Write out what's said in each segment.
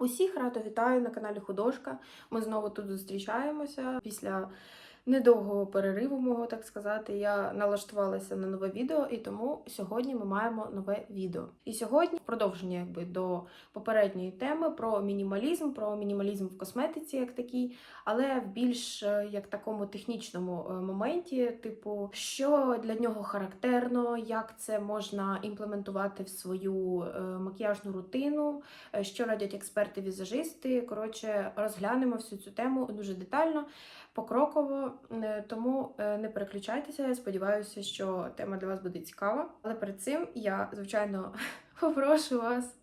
Усіх радо вітаю на каналі Художка. Ми знову тут зустрічаємося після недовгого перериву, мого так сказати. Я налаштувалася на нове відео, і тому сьогодні ми маємо нове відео. І сьогодні продовження якби до попередньої теми про мінімалізм, про мінімалізм в косметиці, як такий, але в більш е, як такому технічному е, моменті, типу, що для нього характерно, як це можна імплементувати в свою е, макіяжну рутину, що радять експерти-візажисти. Коротше, розглянемо всю цю тему дуже детально, покроково. Е, Тому е, не переключайтеся. Я сподіваюся, що тема для вас буде цікава. Але перед цим я, звичайно, попрошу вас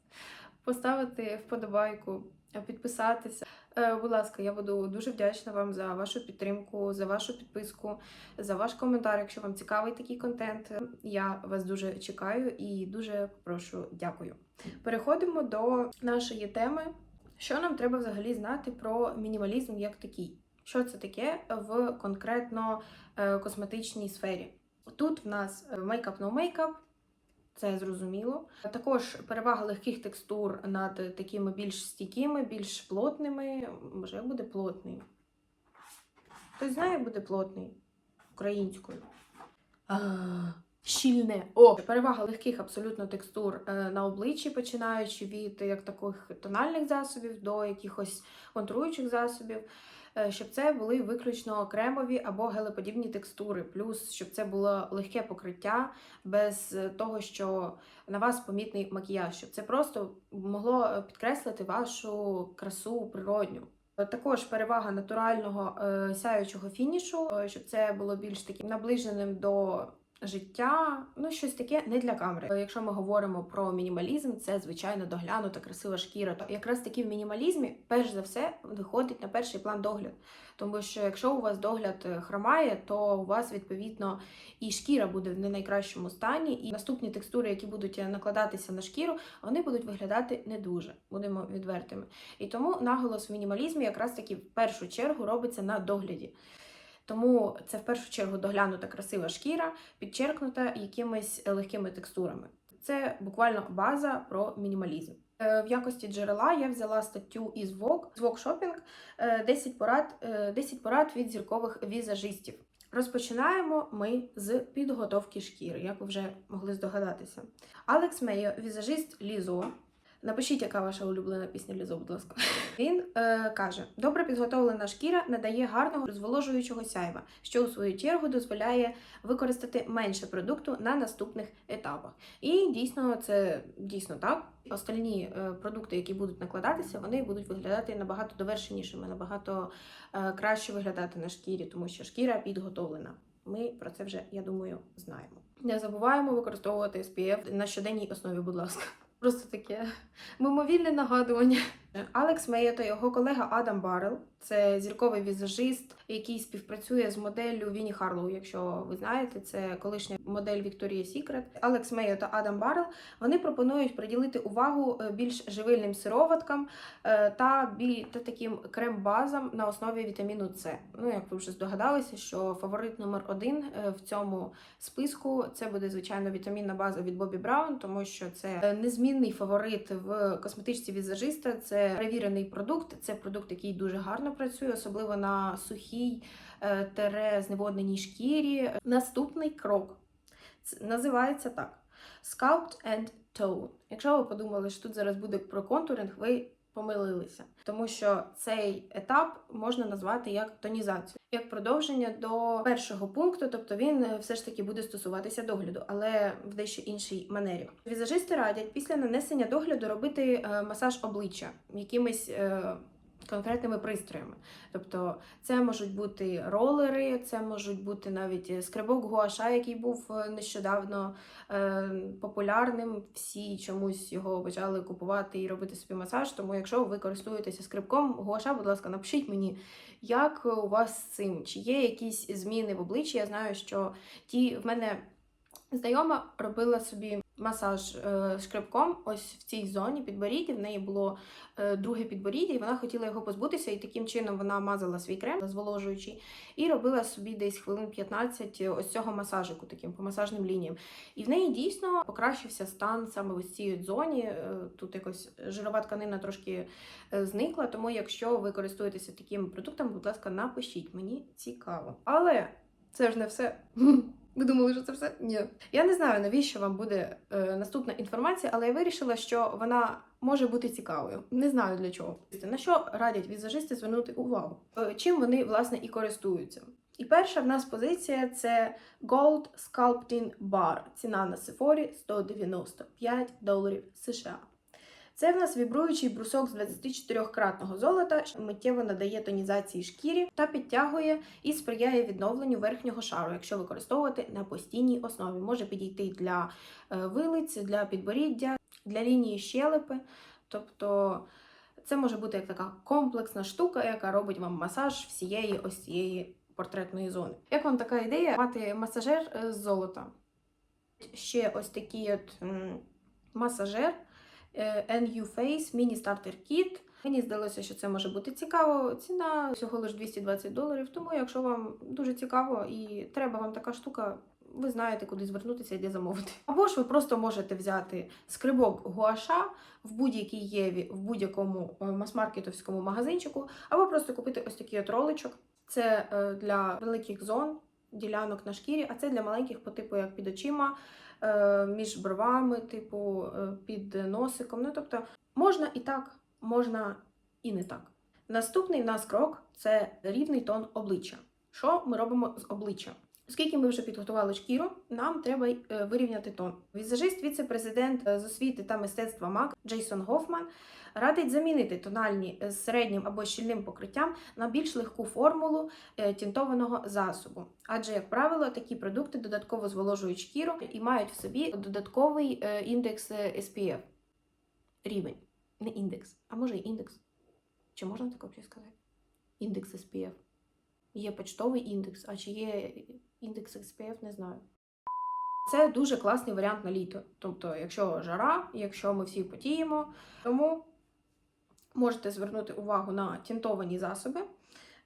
поставити вподобайку, е, підписатися. Будь ласка, я буду дуже вдячна вам за вашу підтримку, за вашу підписку, за ваш коментар, якщо вам цікавий такий контент. Я вас дуже чекаю і дуже прошу дякую. Переходимо до нашої теми. Що нам треба взагалі знати про мінімалізм як такий? Що це таке в конкретно е, косметичній сфері? Тут в нас мейкап no мейкап, це зрозуміло. Також перевага легких текстур над такими більш стійкими, більш плотними. Може, буде плотний? Хтось знає, буде плотний українською. Щільне. О, перевага легких абсолютно текстур е, на обличчі, починаючи від як таких тональних засобів до якихось контруючих засобів. Е, Щоб це були виключно кремові або гелеподібні текстури, плюс щоб це було легке покриття без е, того, що на вас помітний макіяж, щоб це просто могло е, підкреслити вашу красу природню. Також перевага натурального сяючого фінішу, щоб це було більш таким наближеним до життя, ну щось таке не для камери. Е, Якщо ми говоримо про мінімалізм, це звичайно доглянута, красива шкіра. То якраз таки в мінімалізмі, перш за все, виходить на перший план догляд. Тому що якщо у вас догляд е, хромає, то у вас відповідно і шкіра буде в не найкращому стані, і наступні текстури, які будуть е, накладатися на шкіру, вони будуть виглядати не дуже, будемо відвертими. І тому наголос в мінімалізмі якраз таки в першу чергу робиться на догляді. Тому це в першу чергу доглянута красива шкіра, підчеркнута якимись легкими текстурами. Це буквально база про мінімалізм. Е, В якості джерела я взяла статтю із Vogue, з Vogue Shopping е, 10 порад, е, 10 порад від зіркових візажистів. Розпочинаємо ми з підготовки шкіри, як ви вже могли здогадатися. Алекс Мейо, візажист Лізо. Напишіть, яка ваша улюблена пісня Лізо, будь ласка. Він е, каже: добре підготовлена шкіра надає гарного зволожуючого сяйва, що у свою чергу дозволяє використати менше продукту на наступних етапах. І дійсно, це дійсно так. Остальні е, продукти, які будуть накладатися, вони будуть виглядати набагато довершенішими, набагато е, краще виглядати на шкірі, тому що шкіра підготовлена. Ми про це вже, я думаю, знаємо. Не забуваємо використовувати SPF на щоденній основі, будь ласка. Просто таке мимовільне нагадування. Алекс Мейо та його колега Адам Баррел це зірковий візажист, який співпрацює з моделлю Віні Харлоу. Якщо ви знаєте, це колишня модель Victoria's Secret. Алекс Мейо та Адам Баррел вони пропонують приділити увагу е, більш живильним сироваткам е, та та таким крем-базам на основі вітаміну С. Ну як ви вже здогадалися, що фаворит номер один е, в цьому списку це буде звичайно вітамінна база від Бобі Браун, тому що це е, незмінний фаворит в косметичці візажиста. Це перевірений продукт. Це продукт, який дуже гарно працює, особливо на сухій е, тере зневодненій шкірі. Наступний крок називається так: Sculpt and Tone. Якщо ви подумали, що тут зараз буде про контуринг, ви помилилися, тому що цей етап можна назвати як тонізацію, як продовження до першого пункту, тобто він е, все ж таки буде стосуватися догляду, але в дещо іншій манері. Візажисти радять після нанесення догляду робити е, масаж обличчя якимись. Е, Конкретними пристроями, тобто це можуть бути ролери, це можуть бути навіть скребок гуаша, який був е, нещодавно е, популярним. Всі чомусь його почали купувати і робити собі масаж. Тому, якщо ви користуєтеся скребком гуаша, будь ласка, напишіть мені, як у вас з цим, чи є якісь зміни в обличчі. Я знаю, що ті в мене знайома робила собі масаж е, шкребком ось в цій зоні підборіддя. В неї було е, друге підборіддя, і вона хотіла його позбутися, і таким чином вона мазала свій крем зволожуючий і робила собі десь хвилин 15 ось цього масажику, таким по масажним лініям. І в неї дійсно покращився стан саме в цій зоні. Е, Тут якось жирова тканина трошки е, зникла. Тому, якщо ви користуєтеся такими продуктами, будь ласка, напишіть, мені цікаво. Але це ж не все. Ви думали, що це все? Ні. Я не знаю, навіщо вам буде е, наступна інформація, але я вирішила, що вона може бути цікавою. Не знаю для чого. На що радять візажисти звернути увагу? Е, чим вони власне і користуються? І перша в нас позиція це Gold Sculpting Bar. Ціна на Sephora 195 доларів США. Це в нас вібруючий брусок з 24-кратного золота, що миттєво надає тонізації шкірі та підтягує і сприяє відновленню верхнього шару, якщо використовувати на постійній основі. Може підійти для е, вилиць, для підборіддя, для лінії щелепи. Тобто це може бути як така комплексна штука, яка робить вам масаж всієї ось цієї портретної зони. Як вам така ідея мати масажер е, з золота? Ще ось такий от масажер NU Face Mini Starter Kit. Мені здалося, що це може бути цікаво. Ціна всього лише 220 доларів. Тому, якщо вам дуже цікаво і треба вам така штука, ви знаєте, куди звернутися і де замовити. Або ж ви просто можете взяти скрибок гуаша в будь-якій єві, в будь-якому е, мас-маркетовському магазинчику, або просто купити ось такий от роличок. Це е, для великих зон, ділянок на шкірі, а це для маленьких по типу як під очима, е, між бровами, типу е, під носиком. Ну тобто можна і так, можна і не так. Наступний в нас крок це рівний тон обличчя. Що ми робимо з обличчям? Оскільки ми вже підготували шкіру, нам треба е, вирівняти тон. Візажист, віце-президент е, з освіти та мистецтва МАК Джейсон Гофман радить замінити тональні з середнім або щільним покриттям на більш легку формулу е, тінтованого засобу. Адже, як правило, такі продукти додатково зволожують шкіру і мають в собі додатковий е, індекс е, SPF. Рівень. Не індекс, а може й індекс. Чи можна таке взагалі сказати? Індекс SPF. Є почтовий індекс, а чи є індекс SPF, не знаю. Це дуже класний варіант на літо. Тобто, якщо жара, якщо ми всі потіємо, тому можете звернути увагу на тінтовані засоби,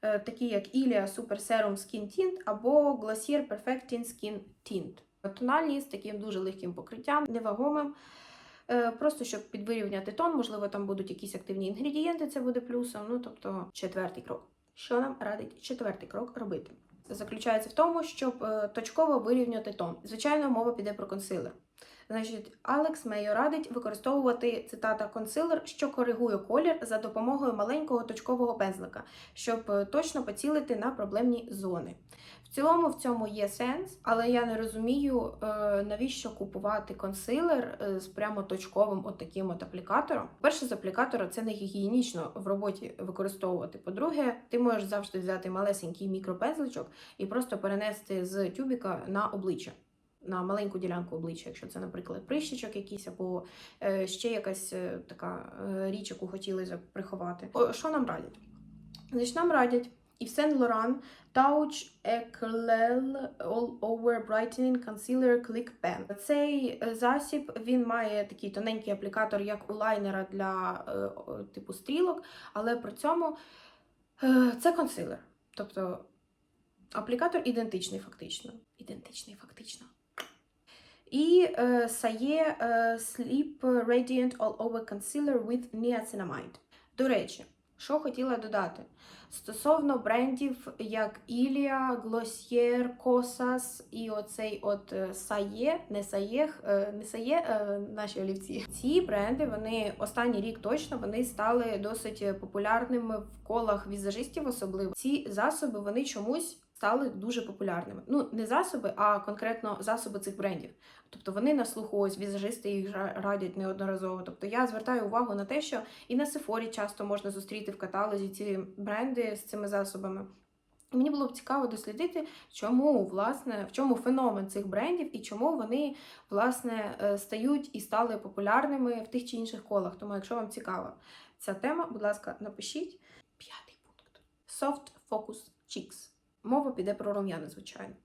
е, такі як Ilia Super Serum Skin Tint або Glossier Perfecting Skin Tint. Тональні з таким дуже легким покриттям, невагомим. Е, Просто щоб підвирівняти тон, можливо, там будуть якісь активні інгредієнти, це буде плюсом. Ну, тобто, четвертий крок. Що нам радить четвертий крок робити? Заключається в тому, щоб е, точково вирівняти тон. Звичайно, мова піде про консилер. Значить, Алекс Мейо радить використовувати цитата консилер, що коригує колір за допомогою маленького точкового пензлика, щоб е, точно поцілити на проблемні зони. Цілому в цьому є сенс, але я не розумію, е, навіщо купувати консилер е, з прямо точковим от таким от аплікатором. Перше, з аплікатора це не гігієнічно в роботі використовувати. По-друге, ти можеш завжди взяти малесенький мікропензличок і просто перенести з тюбіка на обличчя. На маленьку ділянку обличчя, якщо це, наприклад, прищичок якийсь, або е, ще якась така річ, яку хотілося приховати. Що нам радять? Значить, нам радять Yves Saint Laurent Touch Eclair All Over Brightening Concealer Click Pen. Цей е, засіб він має такий тоненький аплікатор, як у лайнера для е, типу стрілок, але при цьому е, це консилер. Тобто аплікатор ідентичний фактично. Ідентичний фактично. І е, Сає Sleep Radiant All Over Concealer with Niacinamide. До речі, що хотіла додати? Стосовно брендів як Ілія, Глосьєр, Косас і оцей от е, Сає, не Саєх, е, не Сає, е, наші олівці. Ці бренди, вони останній рік точно вони стали досить популярними в колах візажистів, особливо. Ці засоби вони чомусь стали дуже популярними. Ну, не засоби, а конкретно засоби цих брендів. Тобто вони на слуху, ось візажисти їх радять неодноразово. Тобто я звертаю увагу на те, що і на Сефорі часто можна зустріти в каталозі ці бренди з цими засобами. І Мені було б цікаво дослідити, чому власне в чому феномен цих брендів і чому вони власне е, стають і стали популярними в тих чи інших колах. Тому, якщо вам цікава ця тема, будь ласка, напишіть. П'ятий пункт: Soft Focus Cheeks. Мова піде про рум'яни, звичайно.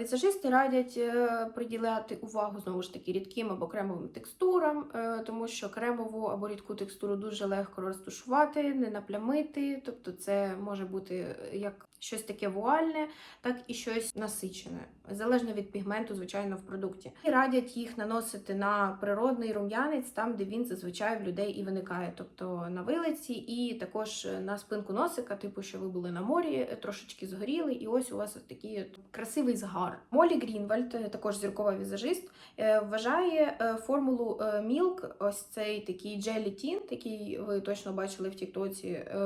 Візажисти радять е, приділяти увагу знову ж таки рідким або кремовим текстурам, е, тому що кремову або рідку текстуру дуже легко розтушувати, не наплямити. Тобто, це може бути як щось таке вуальне, так і щось насичене, залежно від пігменту, звичайно, в продукті. І радять їх наносити на природний рум'янець, там де він зазвичай в людей і виникає, тобто на вилиці, і також на спинку носика, типу, що ви були на морі, трошечки згоріли, і ось у вас такий красивий згар. Молі Грінвальд, е, також зіркова візажист, е, вважає е, формулу е, Milk, ось цей такий джелі-тін, який ви точно бачили в Тіктоці, е,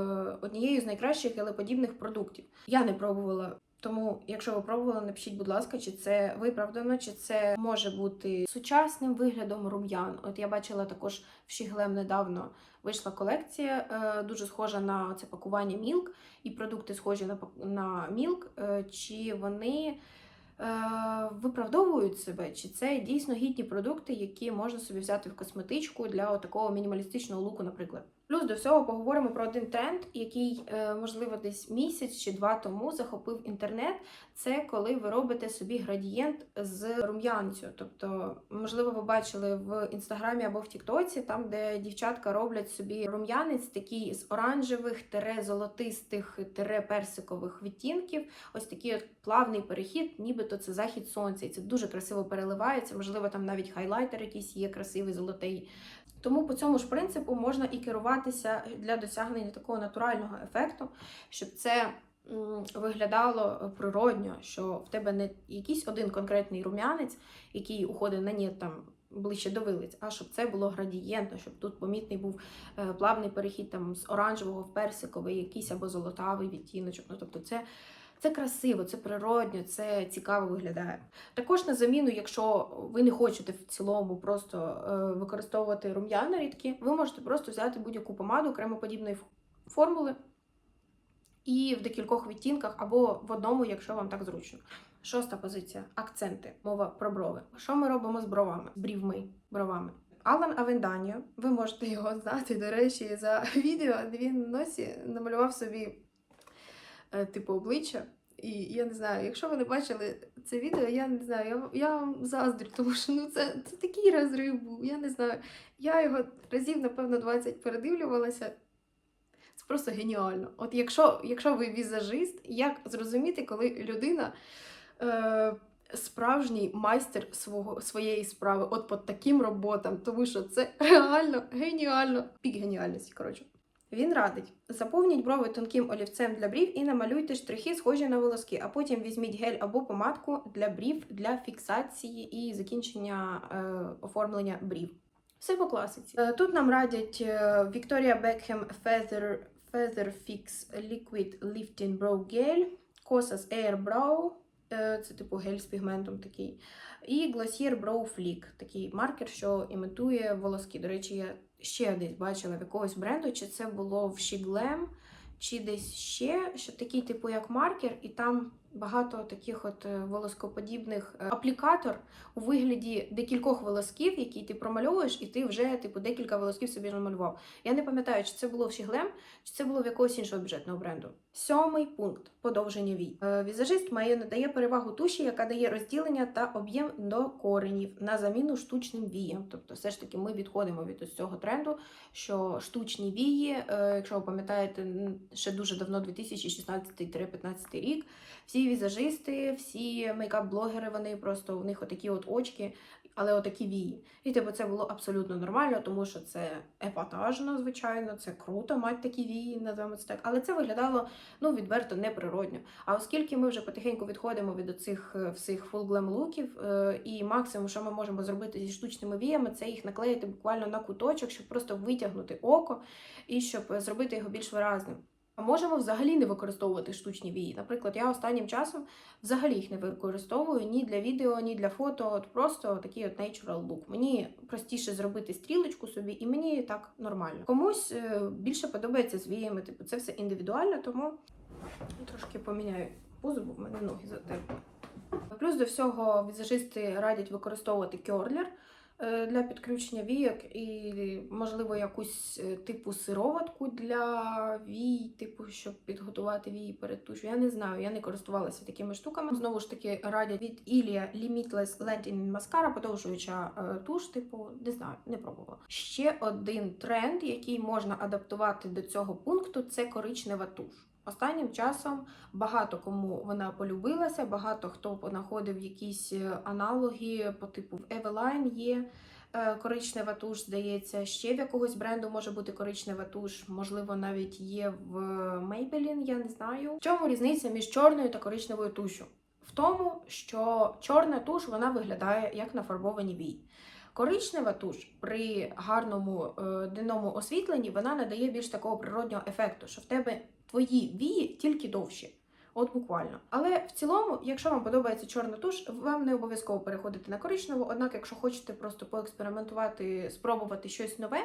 однією з найкращих гелеподібних продуктів. Я не пробувала. Тому, якщо ви пробували, напишіть, будь ласка, чи це виправдано, чи це може бути сучасним виглядом рум'ян. От я бачила також в Щіглем недавно вийшла колекція, е, дуже схожа на це пакування Milk, і продукти схожі на, на Milk. Е, чи вони е, виправдовують себе, чи це дійсно гідні продукти, які можна собі взяти в косметичку для такого мінімалістичного луку, наприклад. Плюс до всього поговоримо про один тренд, який, е, можливо, десь місяць чи два тому захопив інтернет. Це коли ви робите собі градієнт з рум'янцю. Тобто, можливо, ви бачили в інстаграмі або в Тіктоці, там, де дівчатка роблять собі рум'янець такий з оранжевих, тере золотистих, тере персикових відтінків. Ось такий от плавний перехід, нібито це захід сонця, і це дуже красиво переливається. Можливо, там навіть хайлайтер якийсь є красивий, золотий. Тому по цьому ж принципу можна і керуватися для досягнення такого натурального ефекту, щоб це виглядало природньо, що в тебе не якийсь один конкретний рум'янець, який уходить на ні там. Ближче до вилиць, а щоб це було градієнтно, щоб тут помітний був е, плавний перехід там з оранжевого в персиковий, якийсь або золотавий відтіночок. Ну тобто, це, це красиво, це природньо, це цікаво виглядає. Також на заміну, якщо ви не хочете в цілому просто е, використовувати рум'яна рідкі, ви можете просто взяти будь-яку помаду кремоподібної формули і в декількох відтінках або в одному, якщо вам так зручно. Шоста позиція акценти. Мова про брови. Що ми робимо з бровами? Брівми бровами. Алан Авенданіо, ви можете його знати, до речі, за відео, де він носі намалював собі типу обличчя. І я не знаю, якщо ви не бачили це відео, я не знаю, я, я вам заздрю, тому що ну це, це такий розрив був. Я не знаю. Я його разів, напевно, 20 передивлювалася. Це просто геніально. От якщо, якщо ви візажист, як зрозуміти, коли людина е, справжній майстер свого, своєї справи, от по таким роботам, тому що це реально геніально. Пік геніальності, коротше. Він радить: заповніть брови тонким олівцем для брів і намалюйте штрихи, схожі на волоски, а потім візьміть гель або помадку для брів для фіксації і закінчення е, оформлення брів. Все по класиці. Е, Тут нам радять е, Victoria Beckham Feather, Feather Fix Liquid Lifting Brow Gel, Kosas Air Brow, е, це типу гель з пігментом такий. І Glossier Brow Flick, такий маркер, що імітує волоски. До речі, я ще десь бачила в якогось бренду, чи це було в Шіглем, чи десь ще, що такий, типу, як маркер, і там багато таких от е, волоскоподібних е, аплікатор у вигляді декількох волосків, які ти промальовуєш, і ти вже типу декілька волосків собі намалював. Я не пам'ятаю, чи це було в Шіглем, чи це було в якогось іншого бюджетного бренду. Сьомий пункт подовження вій. Е, Візажист має надає перевагу туші, яка дає розділення та об'єм до коренів на заміну штучним віям. Тобто, все ж таки, ми відходимо від ось цього тренду, що штучні вії, е, якщо ви пам'ятаєте, ще дуже давно, 2016-15 рік, всі візажисти, всі мейкап-блогери, вони просто у них отакі от очки, але отакі вії. І типу це було абсолютно нормально, тому що це епатажно, звичайно, це круто мати такі вії, називаємо це так. Але це виглядало ну відверто неприродньо. А оскільки ми вже потихеньку відходимо від оцих е, всіх glam луків, е, і максимум, що ми можемо зробити зі штучними віями, це їх наклеїти буквально на куточок, щоб просто витягнути око і щоб е, зробити його більш виразним. А можемо взагалі не використовувати штучні вії. Наприклад, я останнім часом взагалі їх не використовую ні для відео, ні для фото. От просто такий от natural look. Мені простіше зробити стрілочку собі, і мені так нормально. Комусь е, більше подобається з віями. Типу, це все індивідуально, тому трошки поміняю позу, бо в мене ноги затерпли. Плюс до всього візажисти радять використовувати кьорлер. Е, для підключення війок і, можливо, якусь е, типу сироватку для вій, типу, щоб підготувати вії перед тушу. Я не знаю, я не користувалася такими штуками. Знову ж таки, радять від Ілія Limitless Lengthening Mascara, подовжуюча е, туш, типу, не знаю, не пробувала. Ще один тренд, який можна адаптувати до цього пункту, це коричнева туш. Останнім часом багато кому вона полюбилася, багато хто понаходив якісь е, аналоги по типу Eveline є е, коричнева туш, здається, ще в якогось бренду може бути коричнева туш, можливо, навіть є в Maybelline, я не знаю. В чому різниця між чорною та коричневою тушу? В тому, що чорна туш вона виглядає як нафарбовані вії. Коричнева туш при гарному е, денному освітленні вона надає більш такого природнього ефекту, що в тебе твої вії тільки довші. От буквально. Але в цілому, якщо вам подобається чорна туш, вам не обов'язково переходити на коричневу. Однак, якщо хочете просто поекспериментувати, спробувати щось нове,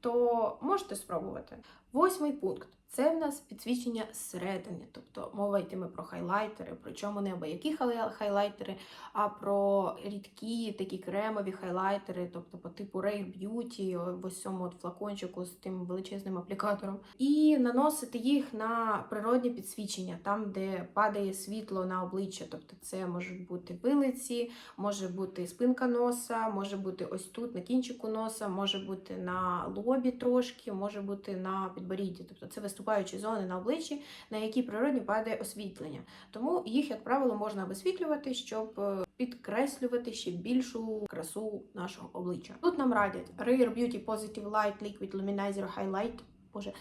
то можете спробувати. Восьмий пункт це в нас підсвічення зсередини. Тобто мова йтиме про хайлайтери, причому не хай- хайлайтери, а про рідкі такі кремові хайлайтери, тобто по типу Rare Beauty, в ось цьому от флакончику з тим величезним аплікатором. І наносити їх на природні підсвічення, там, де падає світло на обличчя. Тобто це можуть бути вилиці, може бути спинка носа, може бути ось тут на кінчику носа, може бути на лобі трошки, може бути на підборідді. Тобто це виступаючі зони на обличчі, на які природні падає освітлення. Тому їх, як правило, можна висвітлювати, щоб е, підкреслювати ще більшу красу нашого обличчя. Тут нам радять Rare Beauty Positive Light Liquid Luminizer Highlight. Боже,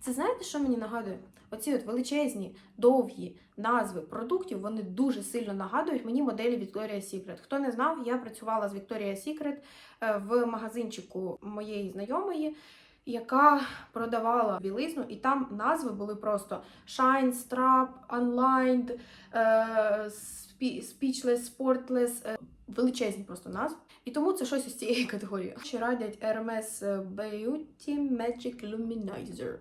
це знаєте, що мені нагадує? Оці от величезні, довгі назви продуктів, вони дуже сильно нагадують мені моделі Victoria's Secret. Хто не знав, я працювала з Secret е, в магазинчику моєї знайомої, яка продавала білизну, і там назви були просто Shine, Strap, Unlined, е, Speechless, Sportless, е, величезні просто назви. І тому це щось із цієї категорії. Ще радять Hermes Beauty Magic Luminizer.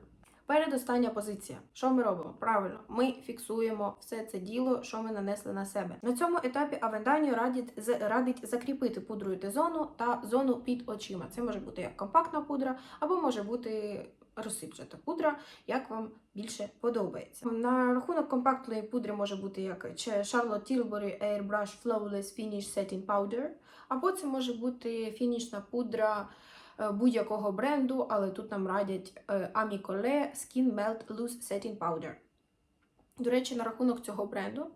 Передостання позиція. Що ми робимо? Правильно, ми фіксуємо все це діло, що ми нанесли на себе. На цьому етапі Авенданію радить, радить закріпити пудрою Т-зону та зону під очима. Це може бути як компактна пудра, або може бути розсипчата пудра, як вам більше подобається. На рахунок компактної пудри може бути як Charlotte Tilbury Airbrush Flawless Finish Setting Powder, або це може бути фінішна пудра е, будь-якого бренду, але тут нам радять е, Amicole Skin Melt Loose Setting Powder. До речі, на рахунок цього бренду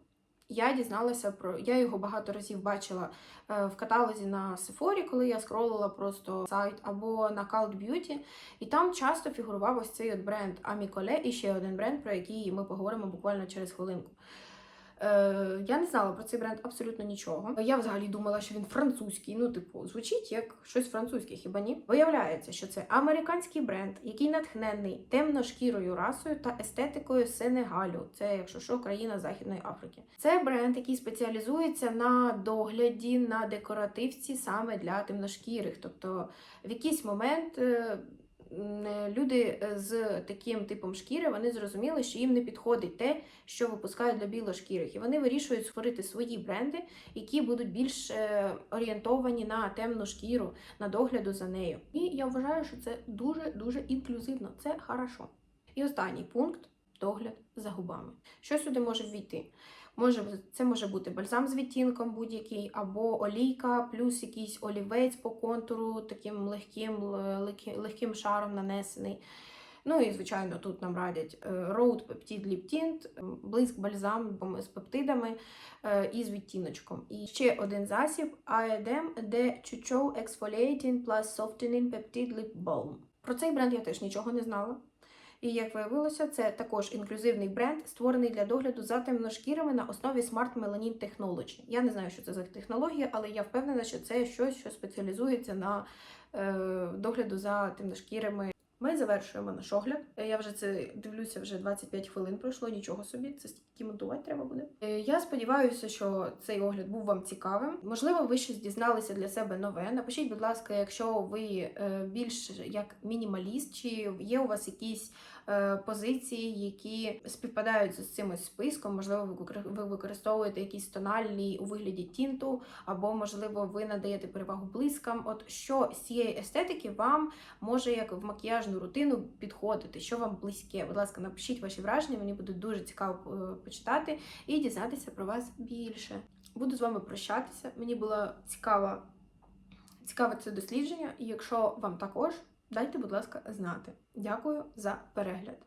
я дізналася про. Я його багато разів бачила е, в каталозі на Sephora, коли я скролила просто сайт, або на Cult Beauty. І там часто фігурував ось цей от бренд Аміколе і ще один бренд, про який ми поговоримо буквально через хвилинку. Е, я не знала про цей бренд абсолютно нічого. Я взагалі думала, що він французький. Ну, типу, звучить як щось французьке, хіба ні? Виявляється, що це американський бренд, який натхнений темношкірою расою та естетикою Сенегалю. Це, якщо що, країна Західної Африки. Це бренд, який спеціалізується на догляді на декоративці саме для темношкірих. Тобто, в якийсь момент. Е, Люди е, з таким типом шкіри вони зрозуміли, що їм не підходить те, що випускають для білошкірих. І вони вирішують створити свої бренди, які будуть більш е, орієнтовані на темну шкіру, на догляду за нею. І я вважаю, що це дуже дуже інклюзивно. Це хорошо. І останній пункт догляд за губами. Що сюди може ввійти? Може, це може бути бальзам з відтінком будь-який, або олійка, плюс якийсь олівець по контуру, таким легким, легким шаром нанесений. Ну і, звичайно, тут нам радять е, Road Peptide Lip блиск бальзам з пептидами е, і з відтіночком. І ще один засіб Aedem de Chucho Exfoliating Plus Softening Peptide Lip Balm. Про цей бренд я теж нічого не знала. І як виявилося, це також інклюзивний бренд, створений для догляду за темношкірими на основі Smart Melanin Technology. Я не знаю, що це за технологія, але я впевнена, що це щось, що спеціалізується на е, догляду за темношкірими Ми завершуємо наш огляд. Е, Я вже це дивлюся, вже 25 хвилин пройшло, нічого собі. Це стільки монтувати треба буде. Е, Я сподіваюся, що цей огляд був вам цікавим. Можливо, ви щось дізналися для себе нове. Напишіть, будь ласка, якщо ви е, більш як мінімаліст, чи є у вас якісь позиції, які співпадають з цим списком. Можливо, ви використовуєте якісь тональні у вигляді тінту, або можливо, ви надаєте перевагу блискам. От що з цієї естетики вам може як в макіяжну рутину підходити, що вам близьке. Будь ласка, напишіть ваші враження, мені буде дуже цікаво е, почитати і дізнатися про вас більше. Буду з вами прощатися. Мені було цікаво, цікаве це дослідження, і якщо вам також, дайте, будь ласка, знати. Дякую за перегляд.